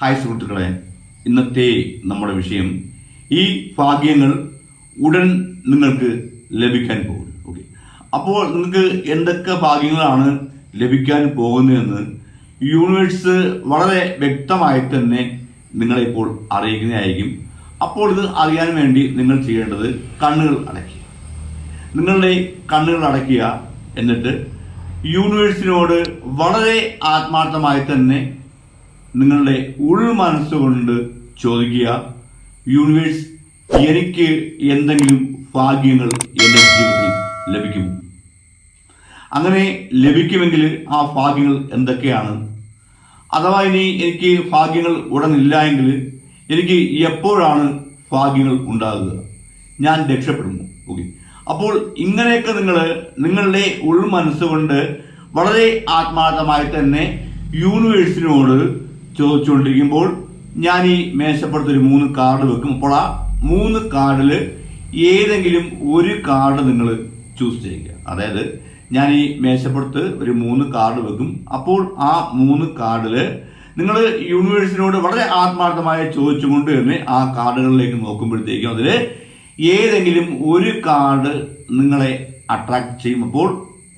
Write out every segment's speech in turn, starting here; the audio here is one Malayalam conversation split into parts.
ഹായ് സുഹൃത്തുക്കളെ ഇന്നത്തെ നമ്മുടെ വിഷയം ഈ ഭാഗ്യങ്ങൾ ഉടൻ നിങ്ങൾക്ക് ലഭിക്കാൻ പോകും ഓക്കെ അപ്പോൾ നിങ്ങൾക്ക് എന്തൊക്കെ ഭാഗ്യങ്ങളാണ് ലഭിക്കാൻ പോകുന്നതെന്ന് യൂണിവേഴ്സ് വളരെ വ്യക്തമായി തന്നെ നിങ്ങളെ ഇപ്പോൾ അറിയിക്കുന്നതായിരിക്കും അപ്പോൾ ഇത് അറിയാൻ വേണ്ടി നിങ്ങൾ ചെയ്യേണ്ടത് കണ്ണുകൾ അടയ്ക്കുക. നിങ്ങളുടെ കണ്ണുകൾ അടയ്ക്കുക എന്നിട്ട് യൂണിവേഴ്സിനോട് വളരെ ആത്മാർത്ഥമായി തന്നെ നിങ്ങളുടെ ഉൾ മനസ്സുകൊണ്ട് ചോദിക്കുക യൂണിവേഴ്സ് എനിക്ക് എന്തെങ്കിലും ഭാഗ്യങ്ങൾ എന്റെ ജീവിതത്തിൽ ലഭിക്കും അങ്ങനെ ലഭിക്കുമെങ്കിൽ ആ ഭാഗ്യങ്ങൾ എന്തൊക്കെയാണ്? അഥവാ ഇനി എനിക്ക് ഭാഗ്യങ്ങൾ ഉടനില്ല എങ്കിൽ എനിക്ക് എപ്പോഴാണ് ഭാഗ്യങ്ങൾ ഉണ്ടാകുക? ഞാൻ രക്ഷപ്പെടുന്നു. ഓക്കെ. അപ്പോൾ ഇങ്ങനെയൊക്കെ നിങ്ങൾ നിങ്ങളുടെ ഉൾ മനസ്സുകൊണ്ട് വളരെ ആത്മാർത്ഥമായി തന്നെ യൂണിവേഴ്സിനോട് ചോദിച്ചുകൊണ്ടിരിക്കുമ്പോൾ ഞാൻ ഈ മേശപ്പുറത്ത് ഒരു മൂന്ന് കാർഡ് വെക്കും. അപ്പോൾ ആ മൂന്ന് കാർഡിൽ ഏതെങ്കിലും ഒരു കാർഡ് നിങ്ങൾ ചൂസ് ചെയ്യുക. അതായത് ഞാൻ ഈ മേശപ്പുറത്ത് ഒരു മൂന്ന് കാർഡ് വെക്കും. അപ്പോൾ ആ മൂന്ന് കാർഡിൽ നിങ്ങൾ യൂണിവേഴ്സിനോട് വളരെ ആത്മാർത്ഥമായി ചോദിച്ചുകൊണ്ട് തന്നെ ആ കാർഡുകളിലേക്ക് നോക്കുമ്പോഴത്തേക്കും അതിൽ ഏതെങ്കിലും ഒരു കാർഡ് നിങ്ങളെ അട്രാക്ട് ചെയ്യുമ്പോൾ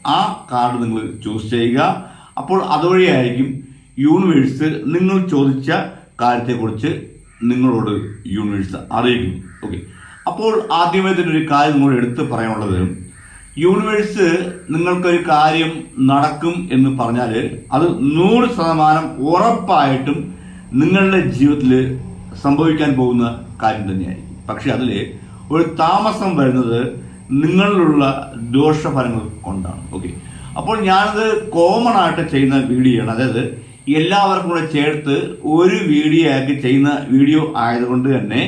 ആ കാർഡ് നിങ്ങൾ ചൂസ് ചെയ്യുക. അപ്പോൾ അതുവഴിയായിരിക്കും യൂണിവേഴ്സ് നിങ്ങൾ ചോദിച്ച കാര്യത്തെക്കുറിച്ച് നിങ്ങളോട് യൂണിവേഴ്സ് അറിയിക്കുന്നു ഓക്കെ അപ്പോൾ ആദ്യമേ തന്നെ ഒരു കാര്യം നിങ്ങൾ എടുത്ത് പറയാനുള്ളത് യൂണിവേഴ്സ് നിങ്ങൾക്കൊരു കാര്യം നടക്കും എന്ന് പറഞ്ഞാൽ അത് നൂറ് ശതമാനം ഉറപ്പായിട്ടും നിങ്ങളുടെ ജീവിതത്തിൽ സംഭവിക്കാൻ പോകുന്ന കാര്യം തന്നെയായിരിക്കും. പക്ഷെ അതിൽ ഒരു താമസം വരുന്നത് നിങ്ങളിലുള്ള ദോഷഫലങ്ങൾ കൊണ്ടാണ്. ഓക്കെ അപ്പോൾ ഞാനത് കോമൺ ആയിട്ട് ചെയ്യുന്ന വീഡിയോ ആണ് അതായത് എല്ലാവർക്കും കൂടെ ചേർത്ത് ഒരു വീഡിയോ ആക്കി ചെയ്യുന്ന വീഡിയോ ആയതുകൊണ്ട് തന്നെ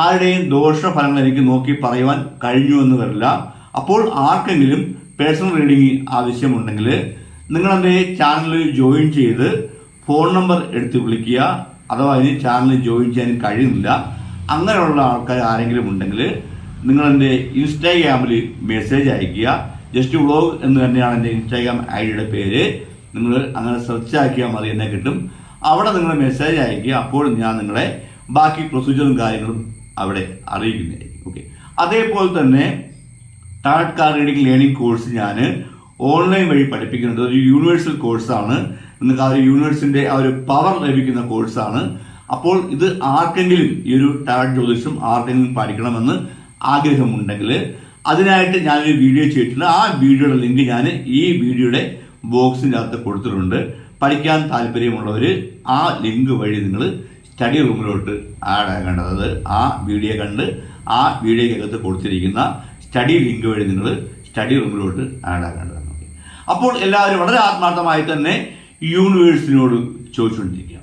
ആരുടെയും ദോഷഫലങ്ങൾ എനിക്ക് നോക്കി പറയുവാൻ കഴിഞ്ഞു എന്ന് വരില്ല. അപ്പോൾ ആർക്കെങ്കിലും പേഴ്സണൽ റീഡിംഗ് ആവശ്യമുണ്ടെങ്കിൽ നിങ്ങൾ എന്റെ ചാനലിൽ ജോയിൻ ചെയ്ത് ഫോൺ നമ്പർ എടുത്ത് വിളിക്കുക. അഥവാ ഇനി ചാനലിൽ ജോയിൻ ചെയ്യാൻ കഴിയുന്നില്ല. അങ്ങനെയുള്ള ആൾക്കാർ ആരെങ്കിലും ഉണ്ടെങ്കിൽ നിങ്ങൾ എന്റെ ഇൻസ്റ്റാഗ്രാമിൽ മെസ്സേജ് അയക്കുക ജസ്റ്റ് വ്ളോഗ് എന്ന് തന്നെയാണ് എന്റെ ഇൻസ്റ്റാഗ്രാം ഐ ഡിയുടെ പേര്. നിങ്ങൾ അങ്ങനെ സെർച്ച് ആക്കിയാൽ മതി എന്നെ കിട്ടും. അവിടെ നിങ്ങൾ മെസ്സേജ് അയക്കുക അപ്പോൾ ഞാൻ നിങ്ങളെ ബാക്കി പ്രൊസീജിയറും കാര്യങ്ങളും അവിടെ അറിയിക്കുന്നതായിരിക്കും. ഓക്കെ അതേപോലെ തന്നെ tarot card reading learning course ഞാൻ ഓൺലൈൻ വഴി പഠിപ്പിക്കുന്നുണ്ട്. ഒരു യൂണിവേഴ്സൽ കോഴ്സാണ് നിങ്ങൾക്ക് ആ ഒരു യൂണിവേഴ്സിന്റെ ആ ഒരു പവർ ലഭിക്കുന്ന കോഴ്സാണ് അപ്പോൾ ഇത് ആർക്കെങ്കിലും ഈ ഒരു ടാർട്ട് ജ്യോതിഷം ആർക്കെങ്കിലും പഠിക്കണമെന്ന് ആഗ്രഹമുണ്ടെങ്കിൽ അതിനായിട്ട് ഞാനൊരു വീഡിയോ ചെയ്തിട്ടുണ്ട്. ആ വീഡിയോയുടെ ലിങ്ക് ഞാൻ ഈ വീഡിയോയുടെ ബോക്സിന്റെ അകത്ത് കൊടുത്തിട്ടുണ്ട്. പഠിക്കാൻ താല്പര്യമുള്ളവർ ആ ലിങ്ക് വഴി നിങ്ങൾ സ്റ്റഡി റൂമിലോട്ട് ആഡ് ആകേണ്ടത് അത് ആ വീഡിയോ കണ്ട് ആ വീഡിയോക്കകത്ത് കൊടുത്തിരിക്കുന്ന സ്റ്റഡി ലിങ്ക് വഴി നിങ്ങൾ സ്റ്റഡി റൂമിലോട്ട് ആഡ് ആകേണ്ടതാണ് അപ്പോൾ എല്ലാവരും വളരെ ആത്മാർത്ഥമായി തന്നെ യൂണിവേഴ്സിനോട് ചോദിച്ചുകൊണ്ടിരിക്കുക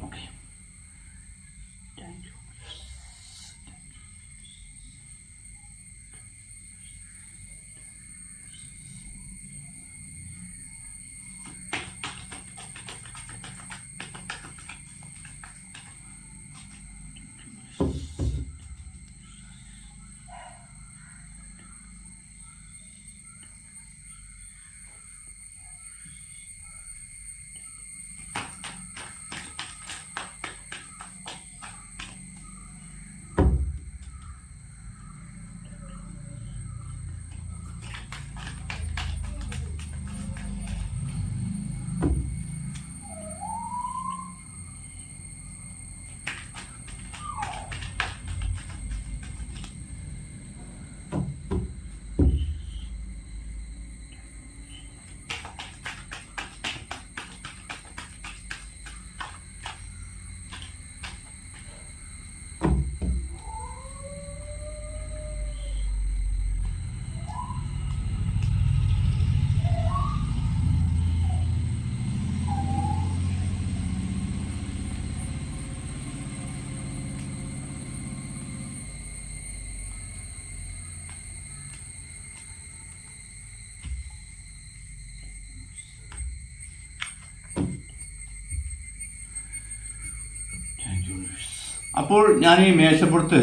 അപ്പോൾ ഞാൻ ഈ മേശപ്പുറത്ത്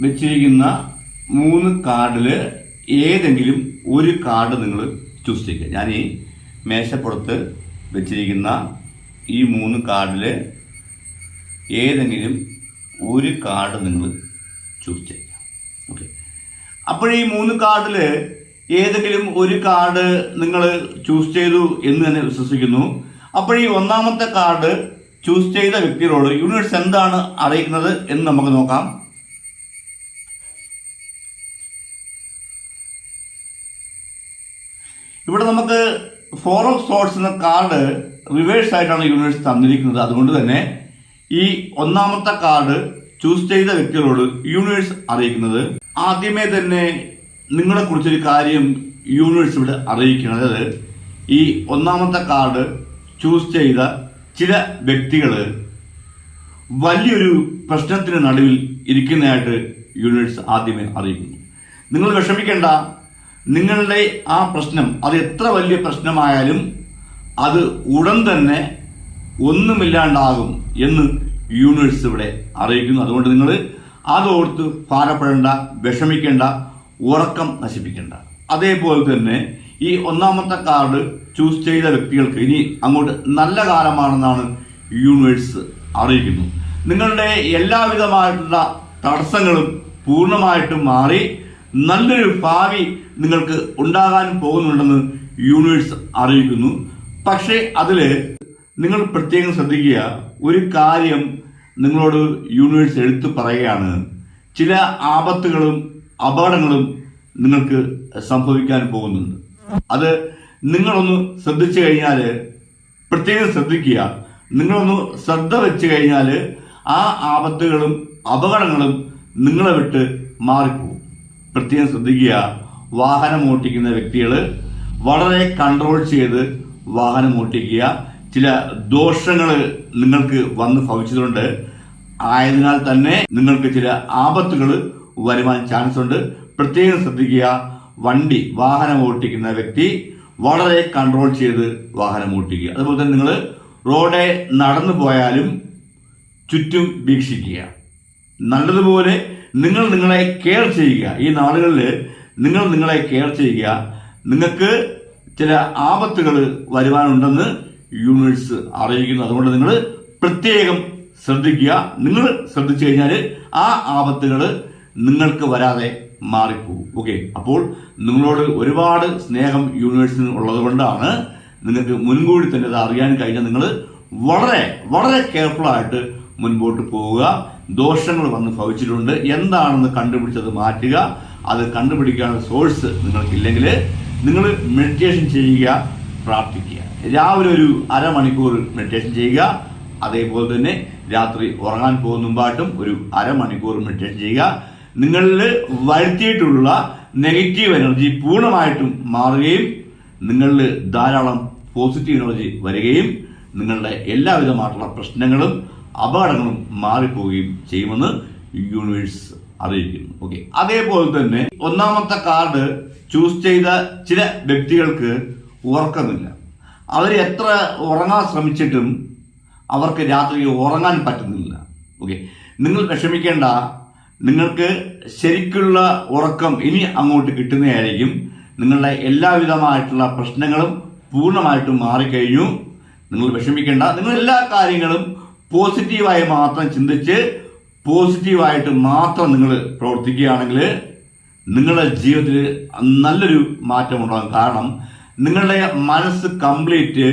വെച്ചിരിക്കുന്ന മൂന്ന് കാർഡിൽ ഏതെങ്കിലും ഒരു കാർഡ് നിങ്ങൾ ചൂസ് ചെയ്യുക. ഞാൻ ഈ മേശപ്പുറത്ത് വെച്ചിരിക്കുന്ന ഈ മൂന്ന് കാർഡിൽ ഏതെങ്കിലും ഒരു കാർഡ് നിങ്ങൾ ചൂസ് ചെയ്യുക. ഓക്കെ അപ്പോൾ ഈ മൂന്ന് കാർഡിൽ ഏതെങ്കിലും ഒരു കാർഡ് നിങ്ങൾ ചൂസ് ചെയ്തു എന്ന് തന്നെ വിശ്വസിക്കുന്നു. അപ്പോൾ ഈ ഒന്നാമത്തെ കാർഡ് ചൂസ് ചെയ്ത വ്യക്തികളോട് യൂണിവേഴ്സ് എന്താണ് അറിയിക്കുന്നത് എന്ന് നമുക്ക് നോക്കാം. ഇവിടെ നമുക്ക് ഫോർ ഓഫ് സോർട്സ് എന്ന കാർഡ് റിവേഴ്സ് ആയിട്ടാണ് യൂണിവേഴ്സ് തന്നിരിക്കുന്നത്. അതുകൊണ്ട് തന്നെ ഈ ഒന്നാമത്തെ കാർഡ് ചൂസ് ചെയ്ത വ്യക്തികളോട് യൂണിവേഴ്സ് അറിയിക്കുന്നത്. ആദ്യമേ തന്നെ നിങ്ങളെ കുറിച്ചൊരു കാര്യം യൂണിവേഴ്സ് ഇവിടെ അറിയിക്കുന്നത്. ഈ ഒന്നാമത്തെ കാർഡ് ചൂസ് ചെയ്ത ചില വ്യക്തികൾ വലിയൊരു പ്രശ്നത്തിന് നടുവിൽ ഇരിക്കുന്നതായിട്ട് യൂണിവേഴ്സ് ആദ്യമേ അറിയിക്കുന്നു. നിങ്ങൾ വിഷമിക്കേണ്ട. നിങ്ങളുടെ ആ പ്രശ്നം അത് എത്ര വലിയ പ്രശ്നമായാലും അത് ഉടൻ തന്നെ ഒന്നുമില്ലാണ്ടാകും എന്ന് യൂണിവേഴ്സ് ഇവിടെ അറിയിക്കുന്നു. അതുകൊണ്ട് നിങ്ങൾ അതോർത്ത് ഭാരപ്പെടേണ്ട വിഷമിക്കേണ്ട ഉറക്കം നശിപ്പിക്കേണ്ട. അതേപോലെ തന്നെ ഈ ഒന്നാമത്തെ കാർഡ് ചൂസ് ചെയ്ത വ്യക്തികൾക്ക് ഇനി അങ്ങോട്ട് നല്ല കാലമാണെന്നാണ് യൂണിവേഴ്സ് അറിയിക്കുന്നത് നിങ്ങളുടെ എല്ലാവിധമായിട്ടുള്ള തടസ്സങ്ങളും പൂർണമായിട്ടും മാറി നല്ലൊരു ഭാവി നിങ്ങൾക്ക് ഉണ്ടാകാൻ പോകുന്നുണ്ടെന്ന് യൂണിവേഴ്സ് അറിയിക്കുന്നു. പക്ഷേ അതിൽ നിങ്ങൾ പ്രത്യേകം ശ്രദ്ധിക്കുക ഒരു കാര്യം നിങ്ങളോട് യൂണിവേഴ്സ് എടുത്തു പറയുകയാണ്. ചില ആപത്തുകളും അപകടങ്ങളും നിങ്ങൾക്ക് സംഭവിക്കാൻ പോകുന്നുണ്ട്. അത് നിങ്ങളൊന്ന് ശ്രദ്ധിച്ചു കഴിഞ്ഞാൽ പ്രത്യേകം ശ്രദ്ധിക്കുക. നിങ്ങളൊന്ന് ശ്രദ്ധ വെച്ച് കഴിഞ്ഞാൽ ആ ആപത്തുകളും അപകടങ്ങളും നിങ്ങളെ വിട്ട് മാറിപ്പോകും പ്രത്യേകം ശ്രദ്ധിക്കുക. വാഹനം ഓട്ടിക്കുന്ന വ്യക്തികൾ വളരെ കൺട്രോൾ ചെയ്ത് വാഹനം ഓട്ടിക്കുക. ചില ദോഷങ്ങൾ നിങ്ങൾക്ക് വന്ന് ഭവിച്ചിട്ടുണ്ട്. ആയതിനാൽ തന്നെ നിങ്ങൾക്ക് ചില ആപത്തുകൾ വരുവാൻ ചാൻസ് ഉണ്ട്. പ്രത്യേകം ശ്രദ്ധിക്കുക. വണ്ടി വാഹനം ഓട്ടിക്കുന്ന വ്യക്തി വളരെ കൺട്രോൾ ചെയ്ത് വാഹനം ഓട്ടിക്കുക. അതുപോലെ തന്നെ നിങ്ങൾ റോഡെ നടന്നു പോയാലും ചുറ്റും വീക്ഷിക്കുക. നല്ലതുപോലെ നിങ്ങൾ നിങ്ങളെ കെയർ ചെയ്യുക. ഈ നാളുകളിൽ നിങ്ങൾ നിങ്ങളെ കെയർ ചെയ്യുക. നിങ്ങൾക്ക് ചില ആപത്തുകൾ വരുവാനുണ്ടെന്ന് യൂണിവേഴ്സ് അറിയിക്കുന്നു. അതുകൊണ്ട് നിങ്ങൾ പ്രത്യേകം ശ്രദ്ധിക്കുക. നിങ്ങൾ ശ്രദ്ധിച്ചു കഴിഞ്ഞാൽ ആ ആപത്തുകൾ നിങ്ങൾക്ക് വരാതെ മാറിപ്പോകും. ഓക്കെ. അപ്പോൾ നിങ്ങളോട് ഒരുപാട് സ്നേഹം യൂണിവേഴ്സിന് ഉള്ളത് കൊണ്ടാണ് നിങ്ങൾക്ക് മുൻകൂടി തന്നെ അത് അറിയാൻ കഴിഞ്ഞാൽ നിങ്ങൾ വളരെ വളരെ കെയർഫുൾ ആയിട്ട് മുൻപോട്ട് പോവുക. ദോഷങ്ങൾ വന്ന് ഭവിച്ചിട്ടുണ്ട്. എന്താണെന്ന് കണ്ടുപിടിച്ചത് മാറ്റുക. അത് കണ്ടുപിടിക്കാനുള്ള സോഴ്സ് നിങ്ങൾക്കില്ലെങ്കിൽ നിങ്ങൾ മെഡിറ്റേഷൻ ചെയ്യുക പ്രാർത്ഥിക്കുക. രാവിലെ ഒരു അരമണിക്കൂർ മെഡിറ്റേഷൻ ചെയ്യുക. അതേപോലെ തന്നെ രാത്രി ഉറങ്ങാൻ പോകുന്ന മുമ്പായിട്ടും ഒരു അരമണിക്കൂർ മെഡിറ്റേഷൻ ചെയ്യുക. നിങ്ങളിൽ വരുത്തിയിട്ടുള്ള നെഗറ്റീവ് എനർജി പൂർണമായിട്ടും മാറുകയും നിങ്ങളിൽ ധാരാളം പോസിറ്റീവ് എനർജി വരികയും നിങ്ങളുടെ എല്ലാവിധമായിട്ടുള്ള പ്രശ്നങ്ങളും അപകടങ്ങളും മാറിപ്പോവുകയും ചെയ്യുമെന്ന് യൂണിവേഴ്സ് അറിയിക്കുന്നു. ഓക്കെ അതേപോലെ തന്നെ ഒന്നാമത്തെ കാർഡ് ചൂസ് ചെയ്ത ചില വ്യക്തികൾക്ക് ഉറക്കമില്ല. അവർ എത്ര ഉറങ്ങാൻ ശ്രമിച്ചിട്ടും അവർക്ക് രാത്രി ഉറങ്ങാൻ പറ്റുന്നില്ല. ഓക്കെ നിങ്ങൾ വിഷമിക്കേണ്ട നിങ്ങൾക്ക് ശരിക്കുള്ള ഉറക്കം ഇനി അങ്ങോട്ട് കിട്ടുന്നതായിരിക്കും. നിങ്ങളുടെ എല്ലാവിധമായിട്ടുള്ള പ്രശ്നങ്ങളും പൂർണമായിട്ടും മാറിക്കഴിഞ്ഞു. നിങ്ങൾ വിഷമിക്കേണ്ട. നിങ്ങൾ എല്ലാ കാര്യങ്ങളും പോസിറ്റീവായി മാത്രം ചിന്തിച്ച് പോസിറ്റീവായിട്ട് മാത്രം നിങ്ങൾ പ്രവർത്തിക്കുകയാണെങ്കിൽ നിങ്ങളുടെ ജീവിതത്തിൽ നല്ലൊരു മാറ്റം ഉണ്ടാകും. കാരണം നിങ്ങളുടെ മനസ്സ് കംപ്ലീറ്റ്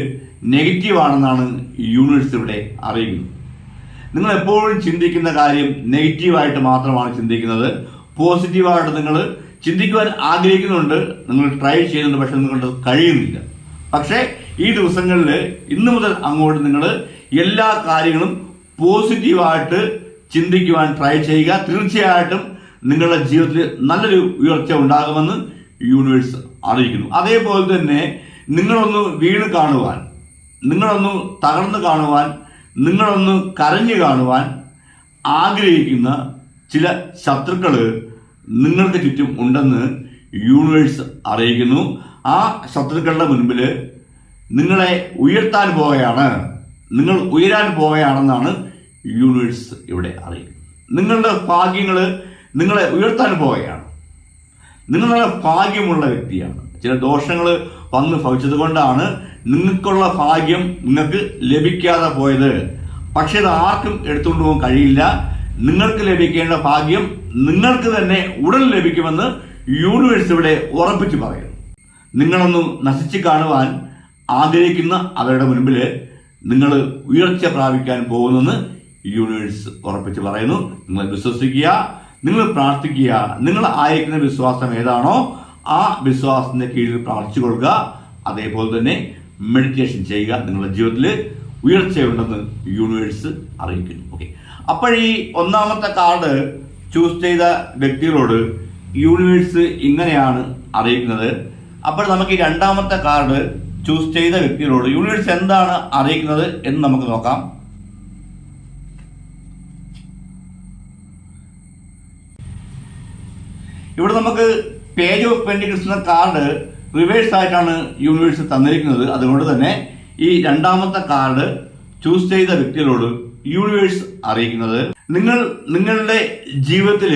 നെഗറ്റീവാണെന്നാണ് യൂണിവേഴ്സ് ഇവിടെ അറിയിക്കുന്നത് നിങ്ങൾ എപ്പോഴും ചിന്തിക്കുന്ന കാര്യം നെഗറ്റീവായിട്ട് മാത്രമാണ് ചിന്തിക്കുന്നത്. പോസിറ്റീവായിട്ട് നിങ്ങൾ ചിന്തിക്കുവാൻ ആഗ്രഹിക്കുന്നുണ്ട്. നിങ്ങൾ ട്രൈ ചെയ്യുന്നുണ്ട് പക്ഷെ നിങ്ങൾക്ക് കഴിയുന്നില്ല. പക്ഷേ ഈ ദിവസങ്ങളിൽ ഇന്നു മുതൽ അങ്ങോട്ട് നിങ്ങൾ എല്ലാ കാര്യങ്ങളും പോസിറ്റീവായിട്ട് ചിന്തിക്കുവാൻ ട്രൈ ചെയ്യുക. തീർച്ചയായിട്ടും നിങ്ങളുടെ ജീവിതത്തിൽ നല്ലൊരു ഉയർച്ച ഉണ്ടാകുമെന്ന് യൂണിവേഴ്സ് അറിയിക്കുന്നു. അതേപോലെ തന്നെ നിങ്ങളൊന്ന് വീണ് കാണുവാൻ നിങ്ങളൊന്ന് തകർന്നു കാണുവാൻ നിങ്ങളൊന്ന് കരഞ്ഞു കാണുവാൻ ആഗ്രഹിക്കുന്ന ചില ശത്രുക്കൾ നിങ്ങൾക്ക് ചുറ്റും ഉണ്ടെന്ന് യൂണിവേഴ്സ് അറിയിക്കുന്നു. ആ ശത്രുക്കളുടെ മുൻപിൽ നിങ്ങളെ ഉയർത്താൻ പോവുകയാണ്. നിങ്ങൾ ഉയരാൻ പോവുകയാണെന്നാണ് യൂണിവേഴ്സ് ഇവിടെ അറിയിക്കുന്നത്. നിങ്ങളുടെ ഭാഗ്യങ്ങൾ നിങ്ങളെ ഉയർത്താൻ പോവുകയാണ്. നിങ്ങളുടെ ഭാഗ്യമുള്ള വ്യക്തിയാണ്. ചില ദോഷങ്ങൾ വന്ന് ഭവിച്ചത് കൊണ്ടാണ് നിങ്ങൾക്കുള്ള ഭാഗ്യം നിങ്ങൾക്ക് ലഭിക്കാതെ പോയത്. പക്ഷെ ഇത് ആർക്കും എടുത്തുകൊണ്ട് പോകാൻ കഴിയില്ല. നിങ്ങൾക്ക് ലഭിക്കേണ്ട ഭാഗ്യം നിങ്ങൾക്ക് തന്നെ ഉടൻ ലഭിക്കുമെന്ന് യൂണിവേഴ്സ് ഇവിടെ ഉറപ്പിച്ചു പറയുന്നു. നിങ്ങളൊന്ന് നശിച്ചു കാണുവാൻ ആഗ്രഹിക്കുന്ന അവരുടെ മുൻപിൽ നിങ്ങൾ ഉയർച്ച പ്രാപിക്കാൻ പോകുന്നെന്ന് യൂണിവേഴ്സ് ഉറപ്പിച്ച് പറയുന്നു. നിങ്ങൾ വിശ്വസിക്കുക നിങ്ങൾ പ്രാർത്ഥിക്കുക നിങ്ങൾ ആയിരിക്കുന്ന വിശ്വാസം ഏതാണോ ആ വിശ്വാസത്തിന്റെ കീഴിൽ പ്രാർത്ഥിച്ചു കൊടുക്കുക. അതേപോലെ തന്നെ മെഡിറ്റേഷൻ ചെയ്യുക നിങ്ങളുടെ ജീവിതത്തിൽ ഉയർച്ചയുണ്ടെന്ന് യൂണിവേഴ്സ് അറിയിക്കുന്നു. ഓക്കെ അപ്പോഴീ ഒന്നാമത്തെ കാർഡ് ചൂസ് ചെയ്ത വ്യക്തികളോട് യൂണിവേഴ്സ് ഇങ്ങനെയാണ് അറിയിക്കുന്നത്. അപ്പോൾ നമുക്ക് ഈ രണ്ടാമത്തെ കാർഡ് ചൂസ് ചെയ്ത വ്യക്തികളോട് യൂണിവേഴ്സ് എന്താണ് അറിയിക്കുന്നത് എന്ന് നമുക്ക് നോക്കാം. ഇവിടെ നമുക്ക് പേജ് ഓഫ് പെൻഡിക്സ് എന്ന കാർഡ് റിവേഴ്സ് ആയിട്ടാണ് യൂണിവേഴ്സ് തന്നിരിക്കുന്നത്. അതുകൊണ്ട് തന്നെ ഈ രണ്ടാമത്തെ കാർഡ് ചൂസ് ചെയ്ത വ്യക്തികളോട് യൂണിവേഴ്സ് അറിയിക്കുന്നത്. നിങ്ങൾ നിങ്ങളുടെ ജീവിതത്തിൽ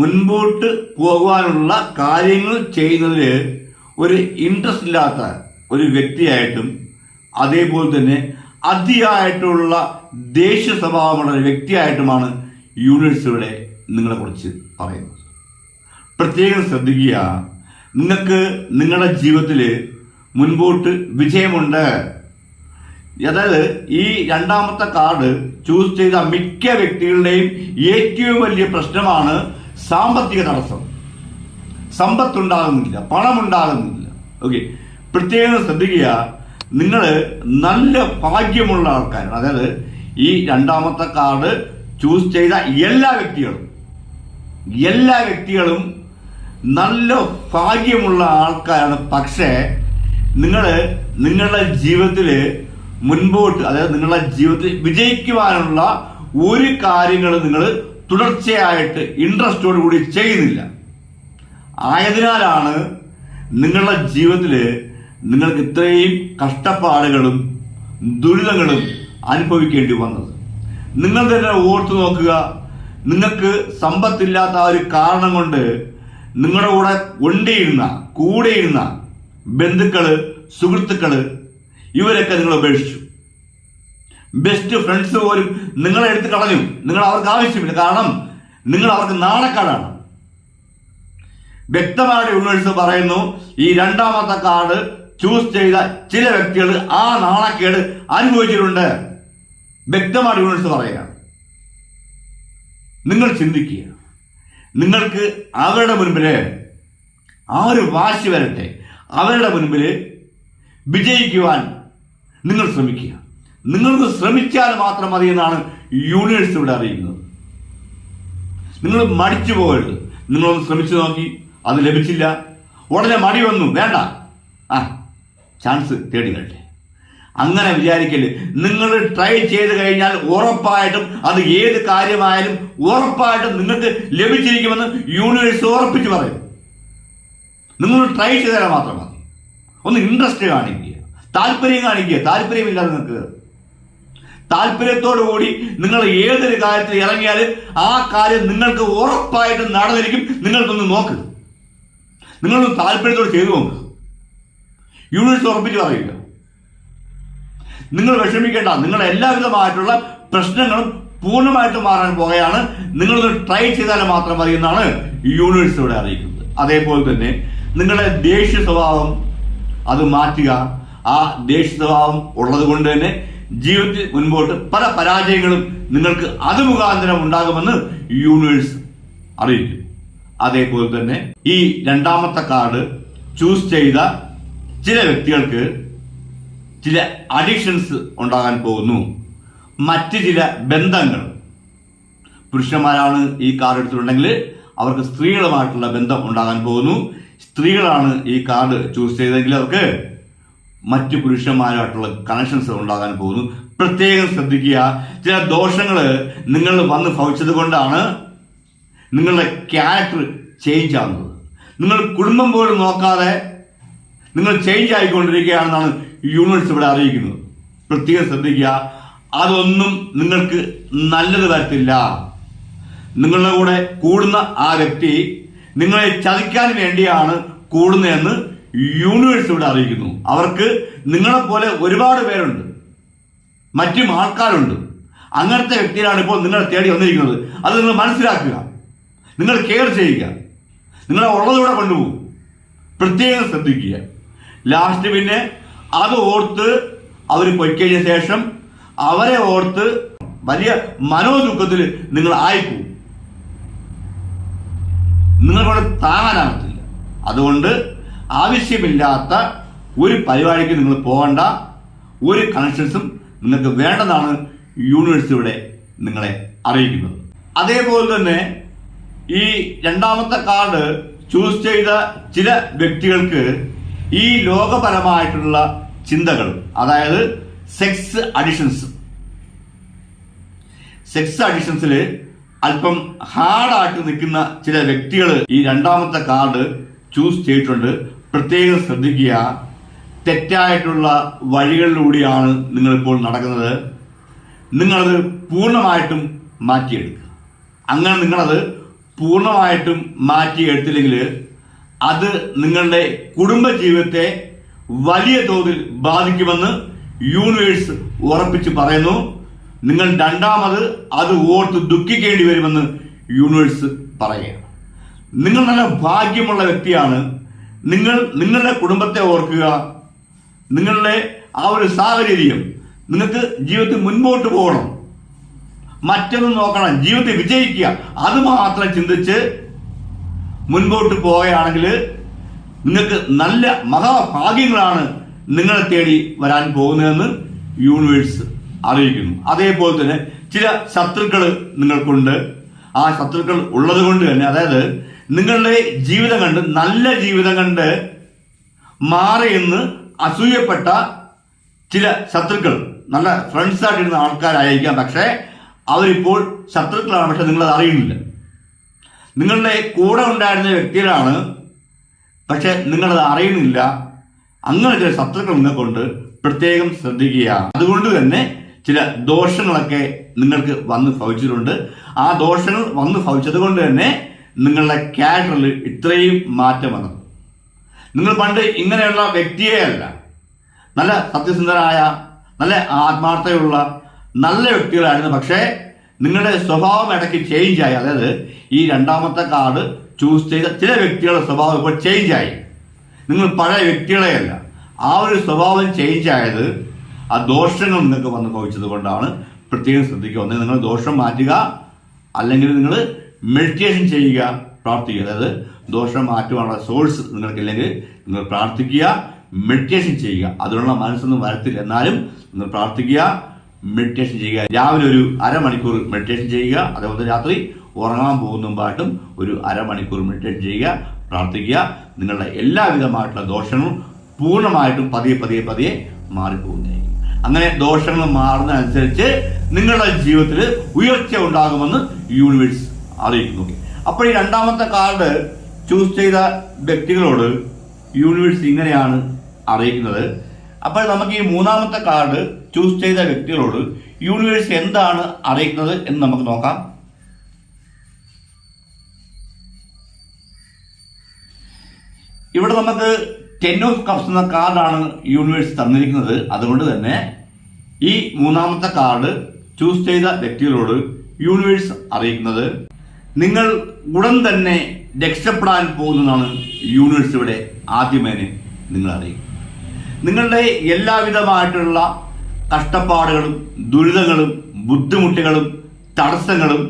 മുൻപോട്ട് പോകുവാനുള്ള കാര്യങ്ങൾ ചെയ്യുന്നതിൽ ഒരു ഇൻട്രസ്റ്റ് ഇല്ലാത്ത ഒരു വ്യക്തിയായിട്ടും അതേപോലെ തന്നെ അതിയായിട്ടുള്ള ദേഷ്യ സ്വഭാവമുള്ള ഒരു വ്യക്തിയായിട്ടുമാണ് യൂണിവേഴ്സ് ഇവിടെ നിങ്ങളെ കുറിച്ച് പറയുന്നത്. പ്രത്യേകം ശ്രദ്ധിക്കുക. നിങ്ങൾക്ക് നിങ്ങളുടെ ജീവിതത്തിൽ മുൻപോട്ട് വിജയമുണ്ട്. അതായത് ഈ രണ്ടാമത്തെ കാർഡ് ചൂസ് ചെയ്ത മിക്ക വ്യക്തികളുടെയും ഏറ്റവും വലിയ പ്രശ്നമാണ് സാമ്പത്തിക തടസ്സം. സമ്പത്തുണ്ടാകുന്നില്ല പണമുണ്ടാകുന്നില്ല. ഓക്കെ പ്രത്യേകം ശ്രദ്ധിക്കുക. നിങ്ങൾ നല്ല ഭാഗ്യമുള്ള ആൾക്കാരാണ്. അതായത് ഈ രണ്ടാമത്തെ കാർഡ് ചൂസ് ചെയ്ത എല്ലാ വ്യക്തികളും. എല്ലാ വ്യക്തികളും നല്ല ഭാഗ്യമുള്ള ആൾക്കാരാണ്. പക്ഷേ നിങ്ങൾ നിങ്ങളുടെ ജീവിതത്തിൽ മുൻപോട്ട് അതായത് നിങ്ങളുടെ ജീവിതത്തിൽ വിജയിക്കുവാനുള്ള ഒരു കാര്യങ്ങൾ നിങ്ങൾ തുടർച്ചയായിട്ട് ഇൻട്രസ്റ്റോട് കൂടി ചെയ്യുന്നില്ല. ആയതിനാലാണ് നിങ്ങളുടെ ജീവിതത്തിൽ നിങ്ങൾക്ക് ഇത്രയും കഷ്ടപ്പാടുകളും ദുരിതങ്ങളും അനുഭവിക്കേണ്ടി വന്നത്. നിങ്ങൾ തന്നെ ഓർത്തു നോക്കുക നിങ്ങൾക്ക് സമ്പത്തില്ലാത്ത ആ ഒരു കാരണം കൊണ്ട് നിങ്ങളുടെ കൂടെ കൊണ്ടിരുന്ന കൂടെയിരുന്ന ബന്ധുക്കൾ സുഹൃത്തുക്കൾ ഇവരൊക്കെ നിങ്ങൾ ഉപേക്ഷിച്ചു. ബെസ്റ്റ് ഫ്രണ്ട്സ് പോലും നിങ്ങളെ എടുത്ത് കളഞ്ഞു. നിങ്ങൾ അവർക്ക് ആവശ്യമില്ല. കാരണം നിങ്ങൾ അവർക്ക് നാണക്കാടാണ്. വ്യക്തമായിട്ട് യൂണിവേഴ്സ് പറയുന്നു ഈ രണ്ടാമത്തെ കാർഡ് ചൂസ് ചെയ്ത ചില വ്യക്തികൾ ആ നാണക്കേട് അനുഭവിച്ചിട്ടുണ്ട്. വ്യക്തമായിട്ട് യൂണിവേഴ്സ് പറയുകയാണ്. നിങ്ങൾ ചിന്തിക്കുക. നിങ്ങൾക്ക് അവരുടെ മുൻപിൽ ആ ഒരു വാശി വരട്ടെ? അവരുടെ മുൻപിൽ വിജയിക്കുവാൻ നിങ്ങൾ ശ്രമിക്കുക. നിങ്ങൾക്ക് ശ്രമിച്ചാൽ മാത്രം മതി എന്നാണ് യൂണിവേഴ്സ് ഇവിടെ അറിയുന്നത്. നിങ്ങൾ മടിച്ചു പോകരുത്. നിങ്ങളൊന്ന് ശ്രമിച്ചു നോക്കി. അത് ലഭിച്ചില്ല. ഉടനെ മടി വന്നു. വേണ്ട. ആ ചാൻസ് തേടി വരട്ടെ. അങ്ങനെ വിചാരിക്കൽ. നിങ്ങൾ ട്രൈ ചെയ്ത് കഴിഞ്ഞാൽ ഉറപ്പായിട്ടും അത് ഏത് കാര്യമായാലും ഉറപ്പായിട്ടും നിങ്ങൾക്ക് ലഭിച്ചിരിക്കുമെന്ന് യൂണിവേഴ്സ് ഉറപ്പിച്ച് പറയും. നിങ്ങൾ ട്രൈ ചെയ്താൽ മാത്രം മതി. ഒന്ന് ഇൻട്രസ്റ്റ് കാണിക്കുക. താല്പര്യം കാണിക്കുക. താല്പര്യമില്ലാതെ നിങ്ങൾക്ക് താല്പര്യത്തോടു കൂടി നിങ്ങൾ ഏതൊരു കാര്യത്തിൽ ഇറങ്ങിയാൽ ആ കാര്യം നിങ്ങൾക്ക് ഉറപ്പായിട്ടും നടന്നിരിക്കും. നിങ്ങൾക്കൊന്ന് നോക്കുക നിങ്ങളൊന്ന് താല്പര്യത്തോട് ചെയ്തു നോക്കുക യൂണിവേഴ്സ് ഉറപ്പിച്ച് പറയില്ല നിങ്ങൾ വിഷമിക്കേണ്ട. നിങ്ങളുടെ എല്ലാവിധമായിട്ടുള്ള പ്രശ്നങ്ങളും പൂർണമായിട്ട് മാറാൻ പോകുകയാണ് നിങ്ങളിത് ട്രൈ ചെയ്താൽ മാത്രം മതി എന്നാണ് യൂണിവേഴ്സ് അറിയിക്കുന്നത്. അതേപോലെ തന്നെ നിങ്ങളുടെ ദേഷ്യ സ്വഭാവം അത് മാറ്റുക. ആ ദേഷ്യ സ്വഭാവം ഉള്ളത് കൊണ്ട് തന്നെ ജീവിതത്തിൽ മുൻപോട്ട് പല പരാജയങ്ങളും നിങ്ങൾക്ക് അത് മുഖാന്തരം ഉണ്ടാകുമെന്ന് യൂണിവേഴ്സ് അറിയിക്കും. അതേപോലെ തന്നെ ഈ രണ്ടാമത്തെ കാർഡ് ചൂസ് ചെയ്ത ചില വ്യക്തികൾക്ക് ചില അഡിക്ഷൻസ് ഉണ്ടാകാൻ പോകുന്നു. മറ്റ് ചില ബന്ധങ്ങൾ. പുരുഷന്മാരാണ് ഈ കാർഡ് എടുത്തിട്ടുണ്ടെങ്കിൽ അവർക്ക് സ്ത്രീകളുമായിട്ടുള്ള ബന്ധം ഉണ്ടാകാൻ പോകുന്നു. സ്ത്രീകളാണ് ഈ കാർഡ് ചൂസ് ചെയ്തതെങ്കിൽ അവർക്ക് മറ്റു പുരുഷന്മാരുമായിട്ടുള്ള കണക്ഷൻസ് ഉണ്ടാകാൻ പോകുന്നു. പ്രത്യേകം ശ്രദ്ധിക്കുക ചില ദോഷങ്ങൾ നിങ്ങൾ വന്ന് ഭവിച്ചത് കൊണ്ടാണ് നിങ്ങളുടെ ക്യാരക്ടർ ചേഞ്ച് ആകുന്നത്. നിങ്ങൾ കുടുംബം പോലും നോക്കാതെ നിങ്ങൾ ചേഞ്ച് ആയിക്കൊണ്ടിരിക്കുകയാണെന്നാണ് യൂണിവേഴ്സ് ഇവിടെ അറിയിക്കുന്നത് പ്രത്യേകം ശ്രദ്ധിക്കുക. അതൊന്നും നിങ്ങൾക്ക് നല്ലത് വരത്തില്ല നിങ്ങളുടെ കൂടെ കൂടുന്ന ആ വ്യക്തി നിങ്ങളെ ചതിക്കാൻ വേണ്ടിയാണ് കൂടുന്നതെന്ന് യൂണിവേഴ്സ് ഇവിടെ അറിയിക്കുന്നു. അവർക്ക് നിങ്ങളെപ്പോലെ ഒരുപാട് പേരുണ്ട്. മറ്റും ആൾക്കാരുണ്ട്. അങ്ങനത്തെ വ്യക്തിയാണ് ഇപ്പോൾ നിങ്ങളെ തേടി വന്നിരിക്കുന്നത്. അത് നിങ്ങൾ മനസ്സിലാക്കുക. നിങ്ങൾ കെയർ ചെയ്യുക. നിങ്ങളെ ഉള്ളതിവിടെ കൊണ്ടുപോകും. പ്രത്യേകം ശ്രദ്ധിക്കുക. ലാസ്റ്റ് പിന്നെ അത് ഓർത്ത് അവർ പൊയ്ക്കഴിഞ്ഞ ശേഷം അവരെ ഓർത്ത് വലിയ മനോദുഃഖത്തിൽ നിങ്ങൾ ആയിപ്പോവും നിങ്ങൾക്കവിടെ താങ്ങാനാകത്തില്ല അതുകൊണ്ട് ആവശ്യമില്ലാത്ത ഒരു പരിപാടിക്ക് നിങ്ങൾ പോകണ്ട. ഒരു കണക്ഷൻസും നിങ്ങൾക്ക് വേണ്ടതാണ് യൂണിവേഴ്സിറ്റിയുടെ നിങ്ങളെ അറിയിക്കുന്നത്. അതേപോലെ തന്നെ ഈ രണ്ടാമത്തെ കാർഡ് ചൂസ് ചെയ്ത ചില വ്യക്തികൾക്ക് ഈ ലോകപരമായിട്ടുള്ള ചിന്തകൾ അതായത് സെക്സ് അഡിഷൻസ് സെക്സ് അഡിഷൻസിൽ അല്പം ഹാർഡായിട്ട് നിൽക്കുന്ന ചില വ്യക്തികൾ ഈ രണ്ടാമത്തെ കാർഡ് ചൂസ് ചെയ്തിട്ടുണ്ട്. പ്രത്യേകം ശ്രദ്ധിക്കുക. തെറ്റായിട്ടുള്ള വഴികളിലൂടെയാണ് നിങ്ങളിപ്പോൾ നടക്കുന്നത്. നിങ്ങളത് പൂർണമായിട്ടും മാറ്റിയെടുക്കുക. അങ്ങനെ നിങ്ങളത് പൂർണമായിട്ടും മാറ്റിയെടുത്തില്ലെങ്കിൽ അത് നിങ്ങളുടെ കുടുംബ ജീവിതത്തെ വലിയ തോതിൽ ബാധിക്കുമെന്ന് യൂണിവേഴ്സ് ഉറപ്പിച്ച് പറയുന്നു. നിങ്ങൾ രണ്ടാമത് അത് ഓർത്ത് ദുഃഖിക്കേണ്ടി വരുമെന്ന് യൂണിവേഴ്സ് പറയുക നിങ്ങൾ നല്ല ഭാഗ്യമുള്ള വ്യക്തിയാണ്. നിങ്ങൾ നിങ്ങളുടെ കുടുംബത്തെ ഓർക്കുക. നിങ്ങളുടെ ആ ഒരു സാഹചര്യം നിങ്ങൾക്ക് ജീവിതത്തിൽ മുൻപോട്ട് പോകണം. മറ്റൊന്നും നോക്കണം. ജീവിതത്തിൽ വിജയിക്കുക. അത് മാത്രം ചിന്തിച്ച് മുൻപോട്ട് പോവുകയാണെങ്കിൽ നിങ്ങൾക്ക് നല്ല മഹാഭാഗ്യങ്ങളാണ് നിങ്ങളെ തേടി വരാൻ പോകുന്നതെന്ന് യൂണിവേഴ്സ് അറിയിക്കുന്നു. അതേപോലെ തന്നെ ചില ശത്രുക്കൾ നിങ്ങൾക്കുണ്ട്. ആ ശത്രുക്കൾ ഉള്ളത് കൊണ്ട് തന്നെ അതായത് നിങ്ങളുടെ ജീവിതം കണ്ട് നല്ല ജീവിതം കണ്ട് മാറിയെന്ന് അസൂയപ്പെട്ട ചില ശത്രുക്കൾ നല്ല ഫ്രണ്ട്സ് ആയിട്ടിരുന്ന ആൾക്കാരായിരിക്കാം. പക്ഷേ അവരിപ്പോൾ ശത്രുക്കളാണ്. പക്ഷെ നിങ്ങളത് അറിയുന്നില്ല. നിങ്ങളുടെ കൂടെ ഉണ്ടായിരുന്ന വ്യക്തികളാണ്. പക്ഷെ നിങ്ങളത് അറിയുന്നില്ല. അങ്ങനെ ചില ശത്രുക്കൾ നിങ്ങൾക്കൊണ്ട് പ്രത്യേകം ശ്രദ്ധിക്കുക. അതുകൊണ്ട് തന്നെ ചില ദോഷങ്ങളൊക്കെ നിങ്ങൾക്ക് വന്ന് ഭവിച്ചിട്ടുണ്ട്. ആ ദോഷങ്ങൾ വന്ന് ഭവിച്ചത് കൊണ്ട് തന്നെ നിങ്ങളുടെ ക്യാരക്ടറിൽ ഇത്രയും മാറ്റം വന്നു. നിങ്ങൾ പണ്ട് ഇങ്ങനെയുള്ള വ്യക്തിയേ അല്ല. നല്ല സത്യസന്ധരായ നല്ല ആത്മാർത്ഥതയുള്ള നല്ല വ്യക്തികളായിരുന്നു. പക്ഷേ നിങ്ങളുടെ സ്വഭാവം ഇടയ്ക്ക് ചേഞ്ച് ആയി. അതായത് ഈ രണ്ടാമത്തെ കാർഡ് ചൂസ് ചെയ്ത ചില വ്യക്തികളുടെ സ്വഭാവം ഇപ്പോൾ ചേഞ്ച് ആയി. നിങ്ങൾ പഴയ വ്യക്തികളെയല്ല ആ ഒരു സ്വഭാവം ചേഞ്ച് ആയത് ആ ദോഷങ്ങൾ നിങ്ങൾക്ക് വന്ന് ഭവിച്ചത് കൊണ്ടാണ്. പ്രത്യേകം ശ്രദ്ധിക്കുക. ഒന്ന് നിങ്ങൾ ദോഷം മാറ്റുക അല്ലെങ്കിൽ നിങ്ങൾ മെഡിറ്റേഷൻ ചെയ്യുക പ്രാർത്ഥിക്കുക. അതായത് ദോഷം മാറ്റുവാനുള്ള സോഴ്സ് നിങ്ങൾക്കില്ലെങ്കിൽ നിങ്ങൾ പ്രാർത്ഥിക്കുക മെഡിറ്റേഷൻ ചെയ്യുക. അതിനുള്ള മനസ്സൊന്നും വരത്തില്ല. എന്നാലും നിങ്ങൾ പ്രാർത്ഥിക്കുക മെഡിറ്റേഷൻ ചെയ്യുക. രാവിലെ ഒരു അരമണിക്കൂർ മെഡിറ്റേഷൻ ചെയ്യുക. അതേപോലെ രാത്രി ഉറങ്ങാൻ പോകുന്ന മുമ്പായിട്ടും ഒരു അരമണിക്കൂർ മെഡിറ്റേഷൻ ചെയ്യുക പ്രാർത്ഥിക്കുക. നിങ്ങളുടെ എല്ലാവിധമായിട്ടുള്ള ദോഷങ്ങളും പൂർണമായിട്ടും പതിയെ പതിയെ പതിയെ മാറിപ്പോകുന്നതായിരിക്കും. അങ്ങനെ ദോഷങ്ങൾ മാറുന്നതനുസരിച്ച് നിങ്ങളുടെ ജീവിതത്തിൽ ഉയർച്ച ഉണ്ടാകുമെന്ന് യൂണിവേഴ്സ് അറിയിക്കുന്നു. അപ്പോൾ ഈ രണ്ടാമത്തെ കാർഡ് ചൂസ് ചെയ്ത വ്യക്തികളോട് യൂണിവേഴ്സ് ഇങ്ങനെയാണ് അറിയിക്കുന്നത്. അപ്പോൾ നമുക്ക് ഈ മൂന്നാമത്തെ കാർഡ് ചൂസ് ചെയ്ത വ്യക്തികളോട് യൂണിവേഴ്സ് എന്താണ് അറിയിക്കുന്നത് എന്ന് നമുക്ക് നോക്കാം. ഇവിടെ നമുക്ക് ടെൻ ഓഫ് കപ്സ് എന്ന കാർഡാണ് യൂണിവേഴ്സ് തന്നിരിക്കുന്നത്. അതുകൊണ്ട് തന്നെ ഈ മൂന്നാമത്തെ കാർഡ് ചൂസ് ചെയ്ത വ്യക്തികളോട് യൂണിവേഴ്സ് അറിയിക്കുന്നത്. നിങ്ങൾ ഉടൻ തന്നെ രക്ഷപ്പെടാൻ പോകുന്നതാണ് യൂണിവേഴ്സ് ഇവിടെ ആദ്യമേനെ നിങ്ങൾ നിങ്ങളുടെ എല്ലാവിധമായിട്ടുള്ള കഷ്ടപ്പാടുകളും ദുരിതങ്ങളും ബുദ്ധിമുട്ടുകളും തടസ്സങ്ങളും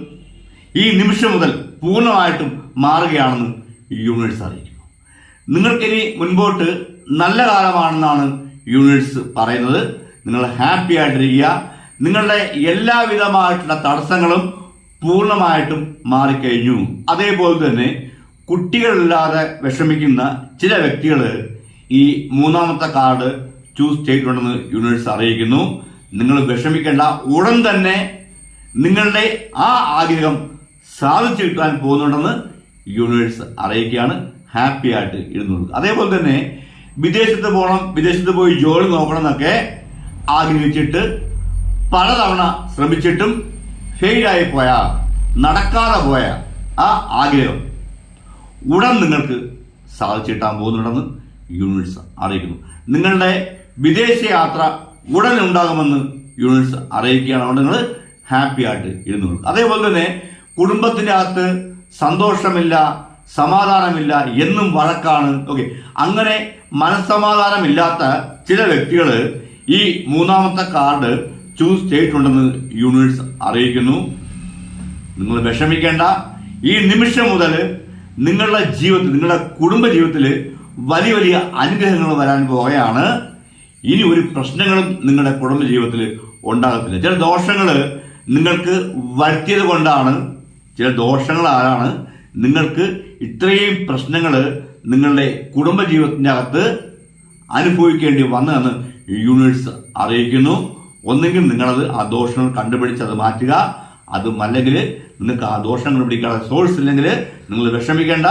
ഈ നിമിഷം മുതൽ പൂർണമായിട്ടും മാറുകയാണെന്ന് യൂണിവേഴ്സ് അറിയിക്കുന്നു. നിങ്ങൾക്കിനി മുൻപോട്ട് നല്ല കാലമാണെന്നാണ് യൂണിവേഴ്സ് പറയുന്നത്. നിങ്ങൾ ഹാപ്പി ആയിട്ടിരിക്കുക. നിങ്ങളുടെ എല്ലാവിധമായിട്ടുള്ള തടസ്സങ്ങളും പൂർണമായിട്ടും മാറിക്കഴിഞ്ഞു. അതേപോലെ തന്നെ കുട്ടികളില്ലാതെ വിഷമിക്കുന്ന ചില വ്യക്തികൾ ഈ മൂന്നാമത്തെ കാർഡ് ചൂസ് ചെയ്തിട്ടുണ്ടെന്ന് യൂണിവേഴ്സ് അറിയിക്കുന്നു. നിങ്ങൾ വിഷമിക്കേണ്ട. ഉടൻ തന്നെ നിങ്ങളുടെ ആ ആഗ്രഹം സാധിച്ചു കിട്ടാൻ പോകുന്നുണ്ടെന്ന് യൂണിവേഴ്സ് അറിയിക്കുകയാണ്. ഹാപ്പി ആയിട്ട് ഇരുന്നു അതേപോലെ തന്നെ വിദേശത്ത് പോകണം വിദേശത്ത് പോയി ജോലി നോക്കണം എന്നൊക്കെ ആഗ്രഹിച്ചിട്ട് പലതവണ ശ്രമിച്ചിട്ടും ഫെയിലായി പോയ നടക്കാതെ പോയ ആ ആഗ്രഹം ഉടൻ നിങ്ങൾക്ക് സാധിച്ചിട്ടാൻ പോകുന്നുണ്ടെന്ന് യൂണിവേഴ്സ് അറിയിക്കുന്നു. നിങ്ങളുടെ വിദേശ യാത്ര ഉടൻ ഉണ്ടാകുമെന്ന് യൂണിവേഴ്സ് അറിയിക്കുകയാണ്. അതുകൊണ്ട് നിങ്ങൾ ഹാപ്പി ആയിട്ട് ഇരുന്നുള്ളൂ അതേപോലെ തന്നെ കുടുംബത്തിന്റെ അകത്ത് സന്തോഷമില്ല സമാധാനമില്ല എന്നും വഴക്കാണ്. ഓക്കെ. അങ്ങനെ മനസ്സമാധാനമില്ലാത്ത ചില വ്യക്തികൾ ഈ മൂന്നാമത്തെ കാർഡ് ചൂസ് ചെയ്തിട്ടുണ്ടെന്ന് യൂണിവേഴ്സ് അറിയിക്കുന്നു. നിങ്ങൾ വിഷമിക്കേണ്ട. ഈ നിമിഷം മുതൽ നിങ്ങളുടെ ജീവിതത്തിൽ നിങ്ങളുടെ കുടുംബ ജീവിതത്തിൽ വലിയ വലിയ അനുഗ്രഹങ്ങൾ വരാൻ പോകുകയാണ് ഇനി ഒരു പ്രശ്നങ്ങളും നിങ്ങളുടെ കുടുംബ ജീവിതത്തിൽ ഉണ്ടാകത്തില്ല. ചില ദോഷങ്ങൾ നിങ്ങൾക്ക് വരുത്തിയത് കൊണ്ടാണ് ചില ദോഷങ്ങളാണ് നിങ്ങൾക്ക് ഇത്രയും പ്രശ്നങ്ങൾ നിങ്ങളുടെ കുടുംബ ജീവിതത്തിന്റെ അകത്ത് അനുഭവിക്കേണ്ടി വന്നതെന്ന് യൂണിവേഴ്സ് അറിയിക്കുന്നു. ഒന്നെങ്കിൽ നിങ്ങളത് ആ ദോഷങ്ങൾ കണ്ടുപിടിച്ച് അത് മാറ്റുക. അതുമല്ലെങ്കിൽ നിങ്ങൾക്ക് ആ ദോഷങ്ങൾ കണ്ടുപിടിക്കാനുള്ള സോഴ്സ് ഇല്ലെങ്കിൽ നിങ്ങൾ വിഷമിക്കേണ്ട.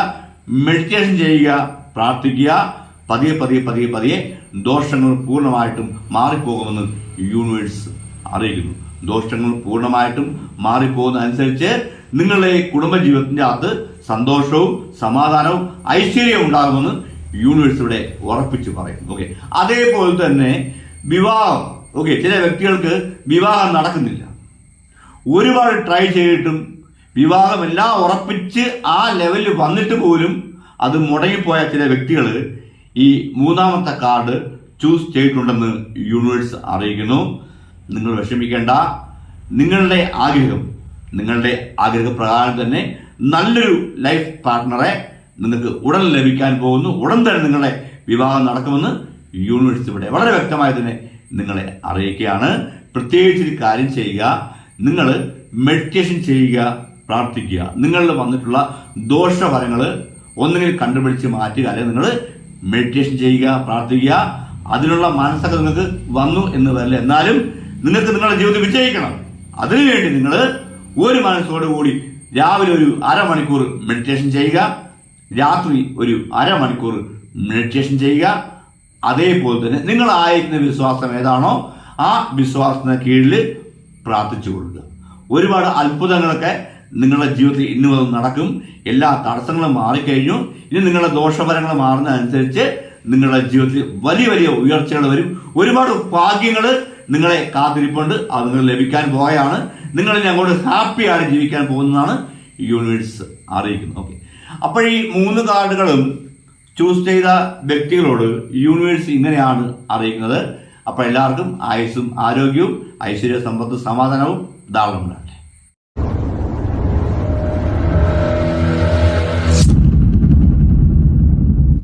മെഡിറ്റേഷൻ ചെയ്യുക പ്രാർത്ഥിക്കുക. പതിയെ പതിയെ പതിയെ പതിയെ ദോഷങ്ങൾ പൂർണമായിട്ടും മാറിപ്പോകുമെന്ന് യൂണിവേഴ്സ് അറിയിക്കുന്നു. ദോഷങ്ങൾ പൂർണമായിട്ടും മാറിപ്പോകുന്ന അനുസരിച്ച് നിങ്ങളുടെ കുടുംബജീവിതത്തിന്റെ അകത്ത് സന്തോഷവും സമാധാനവും ഐശ്വര്യവും ഉണ്ടാകുമെന്ന് യൂണിവേഴ്സ് ഇവിടെ ഉറപ്പിച്ച് പറയുന്നു. ഓക്കെ അതേപോലെ തന്നെ വിവാഹം. ഓക്കെ ചില വ്യക്തികൾക്ക് വിവാഹം നടക്കുന്നില്ല. ഒരുപാട് ട്രൈ ചെയ്തിട്ടും വിവാഹമെല്ലാം ഉറപ്പിച്ച് ആ ലെവലിൽ വന്നിട്ട് പോലും അത് മുടങ്ങിപ്പോയ ചില വ്യക്തികൾ ഈ മൂന്നാമത്തെ കാർഡ് ചൂസ് ചെയ്തിട്ടുണ്ടെന്ന് യൂണിവേഴ്സ് അറിയിക്കുന്നു. നിങ്ങൾ വിഷമിക്കേണ്ട. നിങ്ങളുടെ ആഗ്രഹം നിങ്ങളുടെ ആഗ്രഹപ്രകാരം തന്നെ നല്ലൊരു ലൈഫ് പാർട്ട്ണറെ നിങ്ങൾക്ക് ഉടൻ ലഭിക്കാൻ പോകുന്നു. ഉടൻ തന്നെ നിങ്ങളുടെ വിവാഹം നടക്കുമെന്ന് യൂണിവേഴ്സ് ഇവിടെ വളരെ വ്യക്തമായി തന്നെ നിങ്ങളെ അറിയിക്കുകയാണ്. പ്രത്യേകിച്ച് ഒരു കാര്യം ചെയ്യുക. നിങ്ങൾ മെഡിറ്റേഷൻ ചെയ്യുക പ്രാർത്ഥിക്കുക. നിങ്ങളിൽ വന്നിട്ടുള്ള ദോഷഫലങ്ങൾ ഒന്നുകിൽ കണ്ടുപിടിച്ച് മാറ്റുക അല്ലെങ്കിൽ നിങ്ങൾ മെഡിറ്റേഷൻ ചെയ്യുക പ്രാർത്ഥിക്കുക അതിനുള്ള മനസ്സൊക്കെ നിങ്ങൾക്ക് വന്നു എന്ന് വരില്ല എന്നാലും നിങ്ങൾക്ക് നിങ്ങളുടെ ജീവിതത്തിൽ വിജയിക്കണം. അതിനുവേണ്ടി നിങ്ങൾ ഒരു മനസ്സോടു കൂടി രാവിലെ ഒരു അരമണിക്കൂർ മെഡിറ്റേഷൻ ചെയ്യുക രാത്രി ഒരു അരമണിക്കൂർ മെഡിറ്റേഷൻ ചെയ്യുക. അതേപോലെ തന്നെ നിങ്ങൾ ആയിരിക്കുന്ന വിശ്വാസം ഏതാണോ ആ വിശ്വാസത്തിന് കീഴിൽ പ്രാർത്ഥിച്ചു കൊടുക്കുക. ഒരുപാട് അത്ഭുതങ്ങളൊക്കെ നിങ്ങളുടെ ജീവിതത്തിൽ ഇന്നു മുതൽ നടക്കും. എല്ലാ തടസ്സങ്ങളും മാറിക്കഴിഞ്ഞു. ഇനി നിങ്ങളുടെ ദോഷഫലങ്ങൾ മാറുന്നതനുസരിച്ച് നിങ്ങളുടെ ജീവിതത്തിൽ വലിയ വലിയ ഉയർച്ചകൾ വരും. ഒരുപാട് ഭാഗ്യങ്ങൾ നിങ്ങളെ കാത്തിരിപ്പുണ്ട്. അത് നിങ്ങൾ ലഭിക്കാൻ പോയാണ് നിങ്ങൾ ഇനി അങ്ങോട്ട് ഹാപ്പിയാണ് ജീവിക്കാൻ പോകുന്നതാണ് യൂണിവേഴ്സ് അറിയിക്കുന്നത്. ഓക്കെ അപ്പോൾ ഈ മൂന്ന് കാർഡുകളും ചൂസ് ചെയ്ത വ്യക്തികളോട് യൂണിവേഴ്സ് ഇങ്ങനെയാണ് അറിയിക്കുന്നത്. അപ്പോൾ എല്ലാവർക്കും ആയുസ്സും ആരോഗ്യവും ഐശ്വര്യ സമ്പത്തും സമാധാനവും ധാരാളം